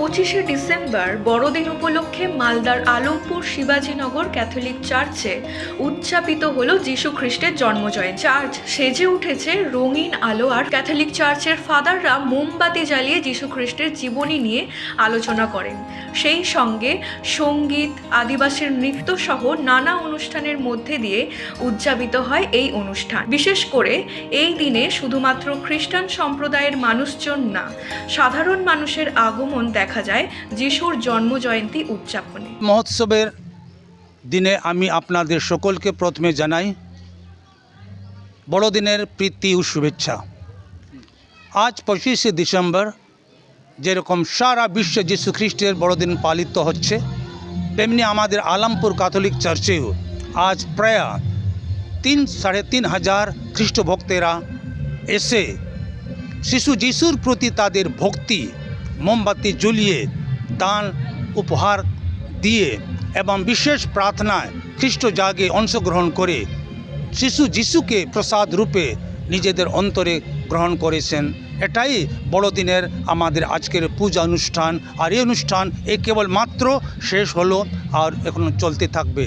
পঁচিশে ডিসেম্বর বড়দিন উপলক্ষে মালদার আলমপুর শিবাজীনগর ক্যাথলিক চার্চে উদযাপিত হলো যীশু খ্রিস্টের জন্মজয়ন্তী। চার্চ সেজে উঠেছে রঙিন আলো আর ক্যাথলিক চার্চের ফাদাররা মোমবাতি জ্বালিয়ে যীশু খ্রিস্টের জীবনী নিয়ে আলোচনা করেন। সেই সঙ্গে সংগীত, আদিবাসীর নৃত্য সহ নানা অনুষ্ঠানের মধ্যে দিয়ে উদযাপিত হয় এই অনুষ্ঠান। বিশেষ করে এই দিনে শুধুমাত্র খ্রিস্টান সম্প্রদায়ের মানুষজন না, সাধারণ মানুষের আগমন দেখা যায় যিশুর জন্মজয়ন্তী উদযাপনে। মহোৎসবের দিনে আমি আপনাদের সকলকে প্রথমে জানাই, বড়দিনের প্রীতি ও শুভেচ্ছা। আজ পঁচিশে ডিসেম্বর, যেরকম সারা বিশ্বে যীশু খ্রিস্টের বড়দিন পালিত হচ্ছে, তেমনি আমাদের আলামপুর ক্যাথলিক চার্চেও আজ প্রায় তিন, সাড়ে তিন হাজার খ্রিস্টভক্তেরা এসে, শিশু যিশুর প্রতি তাদের ভক্তি মোমবাতি জ্বলিয়ে দান উপহার দিয়ে এবং বিশেষ প্রার্থনায় খ্রিস্ট জাগে অংশগ্রহণ করে শিশু যিশুকে প্রসাদ রূপে নিজেদের অন্তরে গ্রহণ করেছেন। এটাই বড়দিনের আমাদের আজকের পূজা অনুষ্ঠান। আর এই অনুষ্ঠান এ কেবলমাত্র শেষ হলো আর এখন চলতে থাকবে।